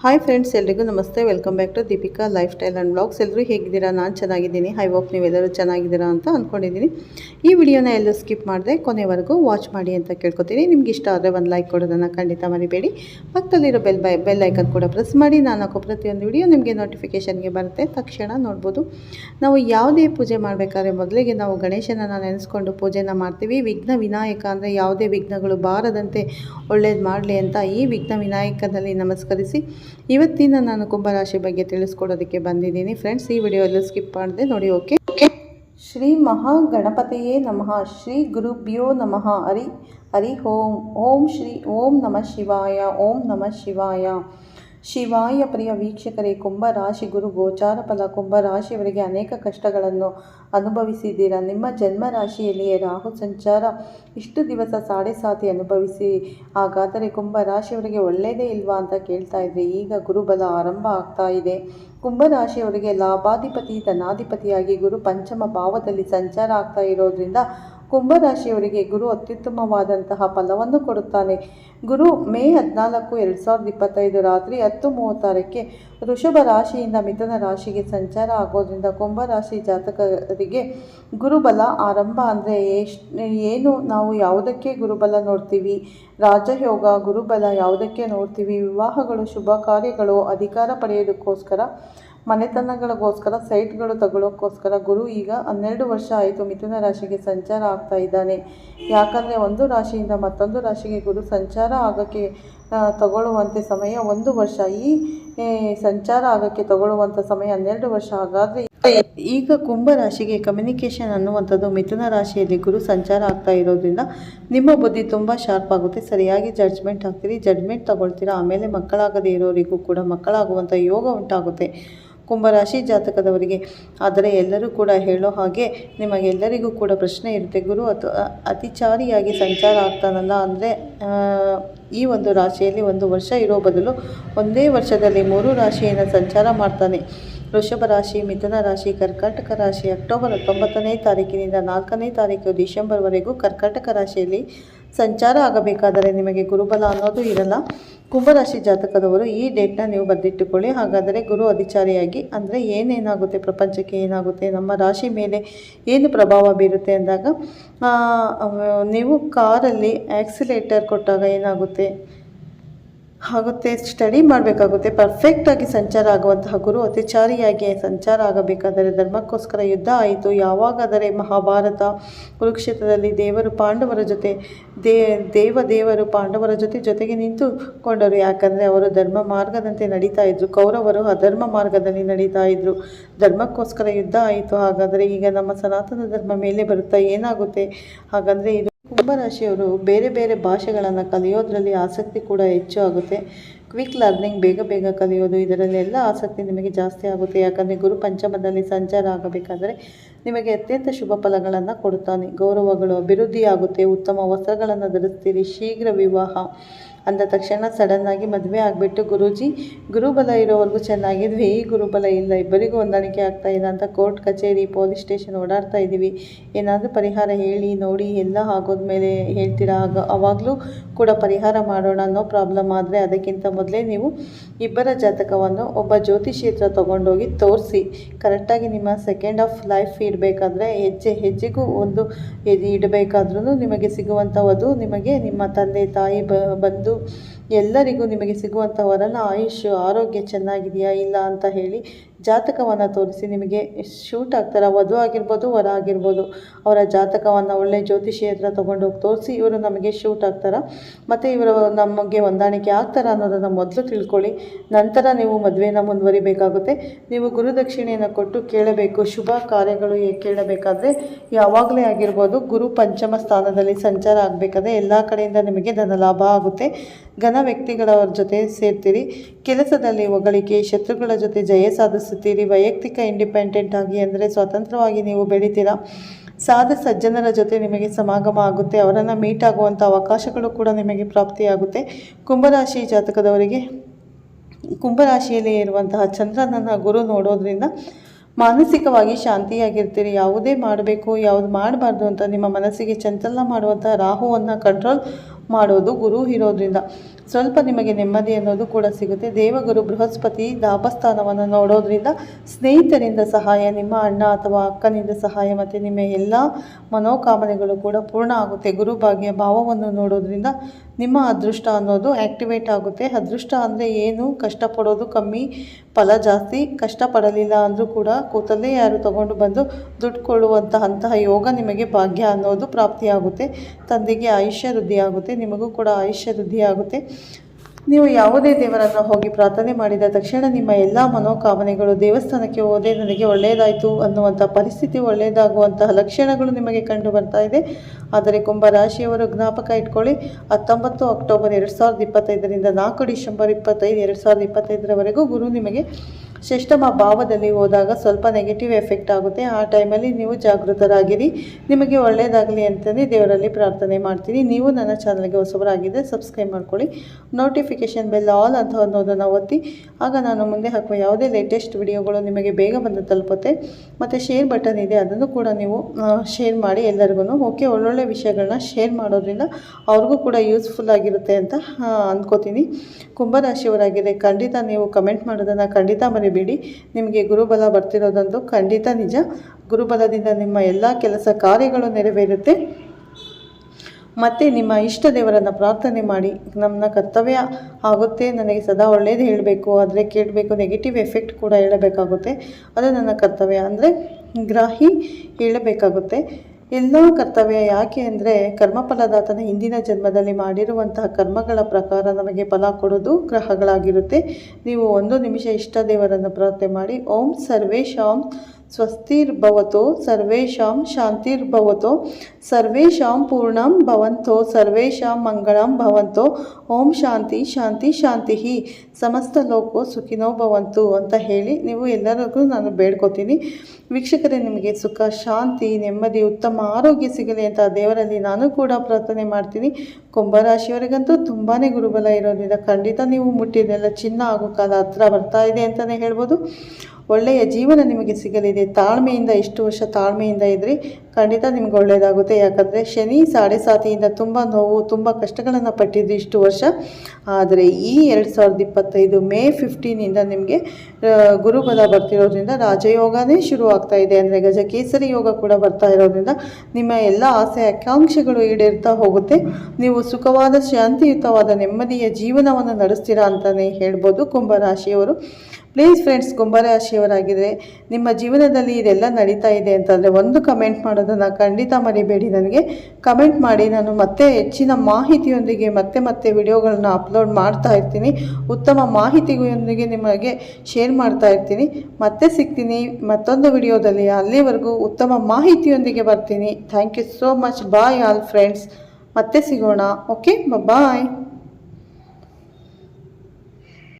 Hi friends ಎಲ್ರಿಗೂ ನಮಸ್ತೆ. Welcome back to Deepika lifestyle and blogs ಎಲ್ಲರೂ ಹೇಗಿದ್ದೀರಾ? ನಾನು ಚೆನ್ನಾಗಿದ್ದೀನಿ. ಹೈ ಹೋಪ್ ನೀವೆಲ್ಲರೂ ಚೆನ್ನಾಗಿದ್ದೀರಾ ಅಂತ ಅಂದ್ಕೊಂಡಿದ್ದೀನಿ ಈ ವಿಡಿಯೋನ ಎಲ್ಲೂ ಸ್ಕಿಪ್ ಮಾಡಿದೆ ಕೊನೆವರೆಗೂ ವಾಚ್ ಮಾಡಿ ಅಂತ ಕೇಳ್ಕೊತೀನಿ. ನಿಮ್ಗೆ ಇಷ್ಟ ಆದರೆ ಒಂದು ಲೈಕ್ ಕೊಡೋದನ್ನು ಖಂಡಿತ ಮರಿಬೇಡಿ. ಪಕ್ಕದಲ್ಲಿರೋ ಬೆಲ್ ಬೈ ಬೆಲ್ ಐಕನ್ ಕೂಡ ಪ್ರೆಸ್ ಮಾಡಿ. ನಾನು ಹಾಕೋ ಪ್ರತಿಯೊಂದು ವಿಡಿಯೋ ನಿಮಗೆ ನೋಟಿಫಿಕೇಷನ್ಗೆ ಬರುತ್ತೆ. ತಕ್ಷಣ ನೋಡ್ಬೋದು. ನಾವು ಯಾವುದೇ ಪೂಜೆ ಮಾಡಬೇಕಾದ್ರೆ ಮೊದಲಿಗೆ ನಾವು ಗಣೇಶನ ನೆನೆಸ್ಕೊಂಡು ಪೂಜೆನ ಮಾಡ್ತೀವಿ. ವಿಘ್ನ ವಿನಾಯಕ ಅಂದರೆ ಯಾವುದೇ ವಿಘ್ನಗಳು ಬಾರದಂತೆ ಒಳ್ಳೇದು ಮಾಡಲಿ ಅಂತ ಈ ವಿಘ್ನ ವಿನಾಯಕದಲ್ಲಿ ನಮಸ್ಕರಿಸಿ ಇವತ್ತಿನ ನಾನು ಕುಂಭರಾಶಿ ಬಗ್ಗೆ ತಿಳಿಸ್ಕೊಡೋದಕ್ಕೆ ಬಂದಿದ್ದೀನಿ. ಫ್ರೆಂಡ್ಸ್ ಈ ವಿಡಿಯೋ ಎಲ್ಲ ಸ್ಕಿಪ್ ಮಾಡಿದೆ, ನೋಡಿ ಓಕೆ ಶ್ರೀ ಮಹಾಗಣಪತಿಯೇ ನಮಃ. ಶ್ರೀ ಗುರುಭ್ಯೋ ನಮಃ. ಹರಿ ಹರಿ ಓಂ ಓಂ ಶ್ರೀ, ಓಂ ನಮಃ ಶಿವಾಯ, ಓಂ ನಮಃ ಶಿವಾಯ. ಶಿವಾಯ ಪ್ರಿಯ ವೀಕ್ಷಕರೇ, ಕುಂಭರಾಶಿ ಗುರು ಗೋಚಾರ ಫಲ, ಕುಂಭರಾಶಿಯವರಿಗೆ ಅನೇಕ ಕಷ್ಟಗಳನ್ನು ಅನುಭವಿಸಿದ್ದೀರಾ? ನಿಮ್ಮ ಜನ್ಮ ರಾಶಿಯಲ್ಲಿಯೇ ರಾಹು ಸಂಚಾರ ಇಷ್ಟು ದಿವಸ ಸಾಡೆ ಸಾತಿ ಅನುಭವಿಸಿ, ಹಾಗಾದರೆ ಕುಂಭರಾಶಿಯವರಿಗೆ ಒಳ್ಳೆಯದೇ ಇಲ್ವಾ ಅಂತ ಕೇಳ್ತಾ ಇದ್ರಿ. ಈಗ ಗುರುಬಲ ಆರಂಭ ಆಗ್ತಾ ಇದೆ. ಕುಂಭರಾಶಿಯವರಿಗೆ ಲಾಭಾಧಿಪತಿ, ಧನಾಧಿಪತಿಯಾಗಿ ಗುರು ಪಂಚಮ ಭಾವದಲ್ಲಿ ಸಂಚಾರ ಆಗ್ತಾ ಇರೋದ್ರಿಂದ ಕುಂಭರಾಶಿಯವರಿಗೆ ಗುರು ಅತ್ಯುತ್ತಮವಾದಂತಹ ಫಲವನ್ನು ಕೊಡುತ್ತಾನೆ. ಗುರು, ಮೇ ಹದಿನಾಲ್ಕು, ಎರಡು ಸಾವಿರದ ಇಪ್ಪತ್ತೈದು ರಾತ್ರಿ ಹತ್ತು ಮೂವತ್ತಾರಕ್ಕೆ ವೃಷಭ ರಾಶಿಯಿಂದ ಮಿಥುನ ರಾಶಿಗೆ ಸಂಚಾರ ಆಗೋದ್ರಿಂದ ಕುಂಭರಾಶಿ ಜಾತಕರಿಗೆ ಗುರುಬಲ ಆರಂಭ ಅಂದರೆ ಏನು ನಾವು ಯಾವುದಕ್ಕೆ ಗುರುಬಲ ನೋಡ್ತೀವಿ? ರಾಜಯೋಗ, ಗುರುಬಲ ಯಾವುದಕ್ಕೆ ನೋಡ್ತೀವಿ? ವಿವಾಹಗಳು, ಶುಭ ಕಾರ್ಯಗಳು, ಅಧಿಕಾರ ಪಡೆಯೋದಕ್ಕೋಸ್ಕರ ಮನೆತನಗಳಿಗೋಸ್ಕರ, ಸೈಟ್ಗಳು ತಗೊಳ್ಳೋಕ್ಕೋಸ್ಕರ ಗುರು ಈಗ ಹನ್ನೆರಡು ವರ್ಷ ಆಯಿತು ಮಿಥುನ ರಾಶಿಗೆ ಸಂಚಾರ ಆಗ್ತಾ ಇದ್ದಾನೆ. ಯಾಕಂದರೆ ಒಂದು ರಾಶಿಯಿಂದ ಮತ್ತೊಂದು ರಾಶಿಗೆ ಗುರು ಸಂಚಾರ ಆಗೋಕ್ಕೆ ತಗೊಳ್ಳುವಂತೆ ಸಮಯ ಒಂದು ವರ್ಷ. ಈ ಸಂಚಾರ ಆಗೋಕ್ಕೆ ತಗೊಳ್ಳುವಂಥ ಸಮಯ ಹನ್ನೆರಡು ವರ್ಷ. ಹಾಗಾದರೆ ಈಗ ಕುಂಭ ರಾಶಿಗೆ ಕಮ್ಯುನಿಕೇಷನ್ ಅನ್ನುವಂಥದ್ದು ಮಿಥುನ ರಾಶಿಯಲ್ಲಿ ಗುರು ಸಂಚಾರ ಆಗ್ತಾ ಇರೋದ್ರಿಂದ ನಿಮ್ಮ ಬುದ್ಧಿ ತುಂಬ ಶಾರ್ಪ್ ಆಗುತ್ತೆ. ಸರಿಯಾಗಿ ಜಡ್ಜ್ಮೆಂಟ್ ಹಾಕ್ತೀರಿ ಜಡ್ಜ್ಮೆಂಟ್ ತಗೊಳ್ತೀರಾ. ಆಮೇಲೆ ಮಕ್ಕಳಾಗದೇ ಇರೋರಿಗೂ ಕೂಡ ಮಕ್ಕಳಾಗುವಂಥ ಯೋಗ ಉಂಟಾಗುತ್ತೆ. ಕುಂಭರಾಶಿ ಜಾತಕದವರಿಗೆ. ಆದರೆ ಎಲ್ಲರೂ ಕೂಡ ಹೇಳೋ ಹಾಗೆ ನಿಮಗೆಲ್ಲರಿಗೂ ಕೂಡ ಪ್ರಶ್ನೆ ಇರುತ್ತೆ, ಗುರು. ಅಥವಾ ಅತಿಚಾರಿಯಾಗಿ ಸಂಚಾರ ಆಗ್ತಾನಲ್ಲ ಅಂದರೆ ಈ ಒಂದು ರಾಶಿಯಲ್ಲಿ ಒಂದು ವರ್ಷ ಇರೋ ಬದಲು ಒಂದೇ ವರ್ಷದಲ್ಲಿ ಮೂರು ರಾಶಿಯನ್ನು ಸಂಚಾರ ಮಾಡ್ತಾನೆ. ವೃಷಭ ರಾಶಿ, ಮಿಥುನ ರಾಶಿ, ಕರ್ಕಾಟಕ ರಾಶಿ, ಅಕ್ಟೋಬರ್ ಹತ್ತೊಂಬತ್ತನೇ ತಾರೀಕಿನಿಂದ ನಾಲ್ಕನೇ ತಾರೀಕು ಡಿಸೆಂಬರ್ವರೆಗೂ ಕರ್ಕಾಟಕ ರಾಶಿಯಲ್ಲಿ ಸಂಚಾರ ಆಗಬೇಕಾದರೆ ನಿಮಗೆ ಗುರುಬಲ ಅನ್ನೋದು ಇರಲ್ಲ. ಕುಂಭರಾಶಿ ಜಾತಕದವರು ಈ ಡೇಟ್ನ ನೀವು ಬರೆದಿಟ್ಟುಕೊಳ್ಳಿ. ಹಾಗಾದರೆ ಗುರು ಅಧಿಚಾರಿಯಾಗಿ, ಅಂದರೆ ಏನೇನಾಗುತ್ತೆ, ಪ್ರಪಂಚಕ್ಕೆ ಏನಾಗುತ್ತೆ, ನಮ್ಮ ರಾಶಿ ಮೇಲೆ ಏನು ಪ್ರಭಾವ ಬೀರುತ್ತೆ ಅಂದಾಗ ನೀವು ಕಾರಲ್ಲಿ ಆ್ಯಕ್ಸಿಲೇಟರ್ ಕೊಟ್ಟಾಗ ಏನಾಗುತ್ತೆ? ಆಗುತ್ತೆ ಸ್ಟಡಿ ಮಾಡಬೇಕಾಗುತ್ತೆ. ಪರ್ಫೆಕ್ಟಾಗಿ ಸಂಚಾರ ಆಗುವಂತಹ ಗುರು ಅತಿಚಾರಿಯಾಗಿ ಸಂಚಾರ ಆಗಬೇಕಾದರೆ ಧರ್ಮಕ್ಕೋಸ್ಕರ ಯುದ್ಧ ಆಯಿತು. ಯಾವಾಗಾದರೆ ಮಹಾಭಾರತ, ಕುರುಕ್ಷೇತ್ರದಲ್ಲಿ ದೇವರು ಪಾಂಡವರ ಜೊತೆ, ದೇ, ದೇವ ದೇವರು ಪಾಂಡವರ ಜೊತೆ, ಜೊತೆಗೆ ನಿಂತುಕೊಂಡರು. ಯಾಕಂದರೆ ಅವರು ಧರ್ಮ ಮಾರ್ಗದಂತೆ ನಡೀತಾ ಇದ್ರು. ಕೌರವರು ಅಧರ್ಮ ಮಾರ್ಗದಲ್ಲಿ ನಡೀತಾ ಇದ್ರು. ಧರ್ಮಕ್ಕೋಸ್ಕರ ಯುದ್ಧ ಆಯಿತು. ಹಾಗಾದರೆ ಈಗ ನಮ್ಮ ಸನಾತನ ಧರ್ಮ ಮೇಲೆ ಬರುತ್ತಾ ಏನಾಗುತ್ತೆ? ಹಾಗಂದರೆ ಇದು ಕುಂಭರಾಶಿಯವರು ಬೇರೆ ಬೇರೆ ಭಾಷೆಗಳನ್ನು ಕಲಿಯೋದ್ರಲ್ಲಿ ಆಸಕ್ತಿ ಕೂಡ ಹೆಚ್ಚು ಆಗುತ್ತೆ. ಕ್ವಿಕ್ ಲರ್ನಿಂಗ್ ಬೇಗ ಬೇಗ ಕಲಿಯೋದು ಇದರಲ್ಲೆಲ್ಲ ಆಸಕ್ತಿ ನಿಮಗೆ ಜಾಸ್ತಿ ಆಗುತ್ತೆ. ಯಾಕಂದರೆ ಗುರು ಪಂಚಮದಲ್ಲಿ ಸಂಚಾರ ಆಗಬೇಕಾದರೆ ನಿಮಗೆ ಅತ್ಯಂತ ಶುಭ ಫಲಗಳನ್ನು ಕೊಡುತ್ತಾನೆ. ಗೌರವಗಳು, ಅಭಿವೃದ್ಧಿಯಾಗುತ್ತೆ. ಉತ್ತಮ ವಸ್ತ್ರಗಳನ್ನು ಧರಿಸ್ತೀರಿ. ಶೀಘ್ರ ವಿವಾಹ. ಅಂದ ತಕ್ಷಣ ಸಡನ್ನಾಗಿ ಮದುವೆ ಆಗಿಬಿಟ್ಟು ಗುರೂಜಿ, ಗುರುಬಲ ಇರೋವರೆಗೂ ಚೆನ್ನಾಗಿದ್ವಿ. ಗುರುಬಲ ಇಲ್ಲ, ಇಬ್ಬರಿಗೂ ಹೊಂದಾಣಿಕೆ ಆಗ್ತಾ ಇಲ್ಲ ಅಂತ ಕೋರ್ಟ್ ಕಚೇರಿ ಪೊಲೀಸ್ ಸ್ಟೇಷನ್ ಓಡಾಡ್ತಾ ಇದ್ದೀವಿ. ಏನಾದರೂ ಪರಿಹಾರ ಹೇಳಿ, ನೋಡಿ, ಎಲ್ಲ ಆಗೋದ್ಮೇಲೆ ಹೇಳ್ತೀರಾ? ಆಗ ಅವಾಗಲೂ ಕೂಡ ಪರಿಹಾರ ಮಾಡೋಣ ಅನ್ನೋ ಪ್ರಾಬ್ಲಮ್ ಆದರೆ ಅದಕ್ಕಿಂತ ಮೊದಲೇ ನೀವು ಇಬ್ಬರ ಜಾತಕವನ್ನು ಒಬ್ಬ ಜ್ಯೋತಿಷಿ ಹತ್ರ ತೊಗೊಂಡೋಗಿ ತೋರಿಸಿ. ಕರೆಕ್ಟಾಗಿ ನಿಮ್ಮ ಸೆಕೆಂಡ್ ಆಫ್ ಲೈಫ್ ಇಡಬೇಕಾದ್ರೆ ಹೆಜ್ಜೆ ಹೆಜ್ಜೆಗೂ ಒಂದು ಇಡಬೇಕಾದ್ರೂ ನಿಮಗೆ ಸಿಗುವಂಥ ವಧು ನಿಮಗೆ ನಿಮ್ಮ ತಂದೆ, ತಾಯಿ ಬಂದು ಎಲ್ಲರಿಗೂ ನಿಮಗೆ ಸಿಗುವಂಥ ವರನ, ಆಯುಷ್, ಆರೋಗ್ಯ ಚೆನ್ನಾಗಿದೆಯಾ ಇಲ್ಲ ಅಂತ ಹೇಳಿ ಜಾತಕವನ್ನು ತೋರಿಸಿ ನಿಮಗೆ ಶೂಟ್ ಆಗ್ತಾರೆ? ವಧು ಆಗಿರ್ಬೋದು, ವರ ಆಗಿರ್ಬೋದು. ಅವರ ಜಾತಕವನ್ನು ಒಳ್ಳೆ ಜ್ಯೋತಿಷಿ ಹತ್ರ ತೊಗೊಂಡೋಗಿ ತೋರಿಸಿ ಇವರು ನಮಗೆ ಶೂಟ್ ಆಗ್ತಾರ? ಮತ್ತು ಇವರು ನಮಗೆ ಹೊಂದಾಣಿಕೆ ಆಗ್ತಾರೆ ಅನ್ನೋದನ್ನು ಮೊದಲು ತಿಳ್ಕೊಳ್ಳಿ. ನಂತರ ನೀವು ಮದುವೆನ ಮುಂದುವರಿಬೇಕಾಗುತ್ತೆ. ನೀವು ಗುರುದಕ್ಷಿಣೆಯನ್ನು ಕೊಟ್ಟು ಕೇಳಬೇಕು. ಶುಭ ಕಾರ್ಯಗಳು ಕೇಳಬೇಕಾದ್ರೆ, ಯಾವಾಗಲೇ ಆಗಿರ್ಬೋದು ಗುರು ಪಂಚಮ ಸ್ಥಾನದಲ್ಲಿ ಸಂಚಾರ ಆಗಬೇಕಾದ್ರೆ ಎಲ್ಲ ಕಡೆಯಿಂದ ನಿಮಗೆ ಧನ ಲಾಭ ಆಗುತ್ತೆ. ಘನ ವ್ಯಕ್ತಿಗಳವರ ಜೊತೆ ಸೇರ್ತೀರಿ. ಕೆಲಸದಲ್ಲಿ ಒಗಳಿಕೆ ಶತ್ರುಗಳ ಜೊತೆ ಜಯ ಸಾಧಿಸುತ್ತೀರಿ. ವೈಯಕ್ತಿಕ ಇಂಡಿಪೆಂಡೆಂಟ್ ಆಗಿ ಅಂದರೆ ಸ್ವತಂತ್ರವಾಗಿ ನೀವು ಬೆಳಿತೀರಾ? ಸಾಧ ಸಜ್ಜನರ ಜೊತೆ ನಿಮಗೆ ಸಮಾಗಮ ಆಗುತ್ತೆ. ಅವರನ್ನು ಮೀಟ್ ಆಗುವಂಥ ಅವಕಾಶಗಳು ಕೂಡ ನಿಮಗೆ ಪ್ರಾಪ್ತಿಯಾಗುತ್ತೆ. ಕುಂಭರಾಶಿ ಜಾತಕದವರಿಗೆ ಕುಂಭರಾಶಿಯಲ್ಲಿ ಇರುವಂತಹ ಚಂದ್ರನನ್ನು ಗುರು ನೋಡೋದ್ರಿಂದ ಮಾನಸಿಕವಾಗಿ ಶಾಂತಿಯಾಗಿರ್ತೀರಿ. ಯಾವುದೇ ಮಾಡಬೇಕು, ಯಾವುದು ಮಾಡಬಾರ್ದು ಅಂತ ನಿಮ್ಮ ಮನಸ್ಸಿಗೆ ಚಂಚಲ ಮಾಡುವಂಥ ರಾಹುವನ್ನು ಕಂಟ್ರೋಲ್ ಮಾಡೋದು ಗುರು ಇರೋದ್ರಿಂದ. ಸ್ವಲ್ಪ ನಿಮಗೆ ನೆಮ್ಮದಿ ಅನ್ನೋದು ಕೂಡ ಸಿಗುತ್ತೆ. ದೇವಗುರು ಬೃಹಸ್ಪತಿ ಲಾಭಸ್ಥಾನವನ್ನು ನೋಡೋದ್ರಿಂದ ಸ್ನೇಹಿತರಿಂದ ಸಹಾಯ, ನಿಮ್ಮ ಅಣ್ಣ ಅಥವಾ ಅಕ್ಕನಿಂದ ಸಹಾಯ ಮತ್ತು ನಿಮ್ಮ ಎಲ್ಲ ಮನೋಕಾಮನೆಗಳು ಕೂಡ ಪೂರ್ಣ ಆಗುತ್ತೆ. ಗುರು ಭಾಗ್ಯ ಭಾವವನ್ನು ನೋಡೋದ್ರಿಂದ ನಿಮ್ಮ ಅದೃಷ್ಟ ಅನ್ನೋದು ಆ್ಯಕ್ಟಿವೇಟ್ ಆಗುತ್ತೆ. ಅದೃಷ್ಟ ಅಂದರೆ ಏನು? ಕಷ್ಟಪಡೋದು ಕಮ್ಮಿ, ಫಲ ಜಾಸ್ತಿ. ಕಷ್ಟಪಡಲಿಲ್ಲ ಅಂದರೂ ಕೂಡ ಕೂತಲ್ಲೇ ಯಾರು ತಗೊಂಡು ಬಂದು ದುಡ್ಡು ಕೊಡುವಂತಹ ಅಂತಹ ಯೋಗ ನಿಮಗೆ ಭಾಗ್ಯ ಅನ್ನೋದು ಪ್ರಾಪ್ತಿಯಾಗುತ್ತೆ. ತಂದೆಗೆ ಆಯುಷ್ಯ ವೃದ್ಧಿ ಆಗುತ್ತೆ ನಿಮಗೂ ಕೂಡ ಆಯುಷ್ಯ ವೃದ್ಧಿ ಆಗುತ್ತೆ. ನೀವು ಯಾವುದೇ ದೇವರನ್ನು ಹೋಗಿ ಪ್ರಾರ್ಥನೆ ಮಾಡಿದ ತಕ್ಷಣ ನಿಮ್ಮ ಎಲ್ಲ ಮನೋಕಾಮನೆಗಳು ದೇವಸ್ಥಾನಕ್ಕೆ ಹೋದೆ ನನಗೆ ಒಳ್ಳೆಯದಾಯಿತು ಅನ್ನುವಂಥ ಪರಿಸ್ಥಿತಿ ಒಳ್ಳೆಯದಾಗುವಂತಹ ಲಕ್ಷಣಗಳು ನಿಮಗೆ ಕಂಡು ಬರ್ತಾ ಇದೆ. ಆದರೆ ಕುಂಭರಾಶಿಯವರು ಜ್ಞಾಪಕ ಇಟ್ಕೊಳ್ಳಿ, ಹತ್ತೊಂಬತ್ತು ಅಕ್ಟೋಬರ್ ಎರಡು ಸಾವಿರದ ಇಪ್ಪತ್ತೈದರಿಂದ ನಾಲ್ಕು ಡಿಸೆಂಬರ್ ಇಪ್ಪತ್ತೈದು, ಎರಡು ಸಾವಿರದ ಇಪ್ಪತ್ತೈದರವರೆಗೂ ಗುರು ನಿಮಗೆ ಷಷ್ಟಮ ಭಾವದಲ್ಲಿ ಹೋದಾಗ ಸ್ವಲ್ಪ ನೆಗೆಟಿವ್ ಎಫೆಕ್ಟ್ ಆಗುತ್ತೆ. ಆ ಟೈಮಲ್ಲಿ ನೀವು ಜಾಗೃತರಾಗಿರಿ. ನಿಮಗೆ ಒಳ್ಳೆಯದಾಗಲಿ ಅಂತಲೇ ದೇವರಲ್ಲಿ ಪ್ರಾರ್ಥನೆ ಮಾಡ್ತೀನಿ. ನೀವು ನನ್ನ ಚಾನಲ್ಗೆ ಹೊಸಬರಾಗಿದ್ದರೆ ಸಬ್ಸ್ಕ್ರೈಬ್ ಮಾಡ್ಕೊಳ್ಳಿ. ನೋಟಿಫಿಕೇಷನ್ ಬೆಲ್ ಆಲ್ ಅಂತ ಅನ್ನೋದನ್ನು ಒತ್ತಿ. ಆಗ ನಾನು ಮುಂದೆ ಹಾಕುವ ಯಾವುದೇ ಲೇಟೆಸ್ಟ್ ವಿಡಿಯೋಗಳು ನಿಮಗೆ ಬೇಗ ಬಂದು ತಲುಪುತ್ತೆ. ಮತ್ತು ಶೇರ್ ಬಟನ್ ಇದೆ. ಅದನ್ನು ಕೂಡ ನೀವು ಶೇರ್ ಮಾಡಿ ಎಲ್ಲರಿಗೂ ಓಕೆ ಒಳ್ಳೊಳ್ಳೆ ವಿಷಯಗಳನ್ನ ಶೇರ್ ಮಾಡೋದ್ರಿಂದ ಅವ್ರಿಗೂ ಕೂಡ ಯೂಸ್ಫುಲ್ ಆಗಿರುತ್ತೆ ಅಂತ ಅಂದ್ಕೋತೀನಿ ಕುಂಭರಾಶಿಯವರಾಗಿದೆ ಖಂಡಿತ ನೀವು ಕಮೆಂಟ್ ಮಾಡೋದನ್ನು ಖಂಡಿತ ಮರಿಬೇಡಿ ನಿಮಗೆ ಗುರುಬಲ ಬರ್ತಿರೋದಂತೂ ಖಂಡಿತ ನಿಜ. ಗುರುಬಲದಿಂದ ನಿಮ್ಮ ಎಲ್ಲ ಕೆಲಸ ಕಾರ್ಯಗಳು ನೆರವೇರುತ್ತೆ. ಮತ್ತು ನಿಮ್ಮ ಇಷ್ಟ ದೇವರನ್ನು ಪ್ರಾರ್ಥನೆ ಮಾಡಿ. ನಮ್ಮ ಕರ್ತವ್ಯ ಆಗುತ್ತೆ. ನನಗೆ ಸದಾ ಒಳ್ಳೆಯದು ಹೇಳಬೇಕು. ಆದರೆ ಕೇಳಬೇಕು ನೆಗೆಟಿವ್ ಎಫೆಕ್ಟ್ ಕೂಡ ಹೇಳಬೇಕಾಗುತ್ತೆ. ಅದು ನನ್ನ ಕರ್ತವ್ಯ. ಅಂದರೆ ಗ್ರಾಹಿ ಹೇಳಬೇಕಾಗುತ್ತೆ. ಎಲ್ಲ ಕರ್ತವ್ಯ ಯಾಕೆ ಅಂದರೆ ಕರ್ಮಫಲದಾತನ ಹಿಂದಿನ ಜನ್ಮದಲ್ಲಿ ಮಾಡಿರುವಂತಹ ಕರ್ಮಗಳ ಪ್ರಕಾರ ನಮಗೆ ಫಲ ಕೊಡೋದು ಗ್ರಹಗಳಾಗಿರುತ್ತೆ. ನೀವು ಒಂದು ನಿಮಿಷ ಇಷ್ಟ ದೇವರನ್ನು ಪ್ರಾರ್ಥನೆ ಮಾಡಿ. ಓಂ ಸರ್ವೇಶಾಂ ಸ್ವಸ್ತಿರ್ಭವತೋ ಸರ್ವೇಷಾಂ ಶಾಂತಿರ್ಭವತೋ, ಸರ್ವೇಷಾಂ ಪೂರ್ಣಂ ಭವಂತೋ, ಸರ್ವೇಷಾಂ ಮಂಗಳಂ ಭವಂತೋ, ಓಂ ಶಾಂತಿ ಶಾಂತಿ ಶಾಂತಿ ಸಮಸ್ತ ಲೋಕೋ ಸುಖಿನೋ ಭವಂತು ಅಂತ ಹೇಳಿ ನೀವು ಎಲ್ಲರಿಗೂ ನಾನು ಬೇಡ್ಕೋತೀನಿ. ವೀಕ್ಷಕರೇ, ನಿಮಗೆ ಸುಖ, ಶಾಂತಿ, ನೆಮ್ಮದಿ, ಉತ್ತಮ ಆರೋಗ್ಯ ಸಿಗಲಿ ಅಂತ ದೇವರಲ್ಲಿ ನಾನು ಕೂಡ ಪ್ರಾರ್ಥನೆ ಮಾಡ್ತೀನಿ. ಕುಂಭರಾಶಿಯವರಿಗಂತೂ ತುಂಬಾ ಗುರುಬಲ ಇರೋದ್ರಿಂದ ಖಂಡಿತ ನೀವು ಮುಟ್ಟಿದ್ದೆಲ್ಲ ಚಿನ್ನ ಆಗೋ ಕಾಲ ಹತ್ರ ಬರ್ತಾ ಇದೆ ಅಂತಲೇ ಹೇಳ್ಬೋದು. ಒಳ್ಳೆಯ ಜೀವನ ನಿಮಗೆ ಸಿಗಲಿದೆ. ತಾಳ್ಮೆಯಿಂದ ಇಷ್ಟು ವರ್ಷ ತಾಳ್ಮೆಯಿಂದ ಇದ್ರಿ ಖಂಡಿತ ನಿಮ್ಗೆ ಒಳ್ಳೆಯದಾಗುತ್ತೆ ಯಾಕಂದರೆ ಶನಿ ಸಾಡೆ ಸಾತಿಯಿಂದ ತುಂಬ ನೋವು, ತುಂಬ ಕಷ್ಟಗಳನ್ನು ಪಟ್ಟಿದ್ದು ಇಷ್ಟು ವರ್ಷ. ಆದರೆ ಈ ಎರಡು ಸಾವಿರದ ಇಪ್ಪತ್ತೈದು ಮೇ ಫಿಫ್ಟೀನಿಂದ ನಿಮಗೆ ಗುರುಬಲ ಬರ್ತಿರೋದ್ರಿಂದ ರಾಜಯೋಗನೇ ಶುರು ಆಗ್ತಾ ಇದೆ. ಅಂದರೆ ಗಜಕೇಸರಿ ಯೋಗ ಕೂಡ ಬರ್ತಾ ಇರೋದ್ರಿಂದ ನಿಮ್ಮ ಎಲ್ಲ ಆಸೆ, ಆಕಾಂಕ್ಷೆಗಳು ಈಡೇರ್ತಾ ಹೋಗುತ್ತೆ. ನೀವು ಸುಖವಾದ, ಶಾಂತಿಯುತವಾದ, ನೆಮ್ಮದಿಯ ಜೀವನವನ್ನು ನಡೆಸ್ತೀರಾ ಅಂತಲೇ ಹೇಳ್ಬೋದು ಕುಂಭರಾಶಿಯವರು. ಪ್ಲೀಸ್ ಫ್ರೆಂಡ್ಸ್ ಕುಂಭರಾಶಿಯವರಾಗಿದ್ದರೆ ನಿಮ್ಮ ಜೀವನದಲ್ಲಿ ಇದೆಲ್ಲ ನಡೀತಾ ಇದೆ ಅಂತಂದರೆ ಒಂದು ಕಮೆಂಟ್ ಮಾಡೋದನ್ನು ಖಂಡಿತ ಮರಿಬೇಡಿ ನನಗೆ. ಕಮೆಂಟ್ ಮಾಡಿ, ನಾನು ಮತ್ತೆ ಹೆಚ್ಚಿನ ಮಾಹಿತಿಯೊಂದಿಗೆ ಮತ್ತೆ ಮತ್ತೆ ವಿಡಿಯೋಗಳನ್ನ ಅಪ್ಲೋಡ್ ಮಾಡ್ತಾ ಇರ್ತೀನಿ. ಉತ್ತಮ ಮಾಹಿತಿಯೊಂದಿಗೆ ನಿಮಗೆ ಶೇರ್ ಮಾಡ್ತಾ ಇರ್ತೀನಿ. ಮತ್ತೆ ಸಿಗ್ತೀನಿ ಮತ್ತೊಂದು ವಿಡಿಯೋದಲ್ಲಿ. ಅಲ್ಲಿವರೆಗೂ ಉತ್ತಮ ಮಾಹಿತಿಯೊಂದಿಗೆ ಬರ್ತೀನಿ. Thank you so much bye all friends ಮತ್ತೆ ಸಿಗೋಣ. Okay bye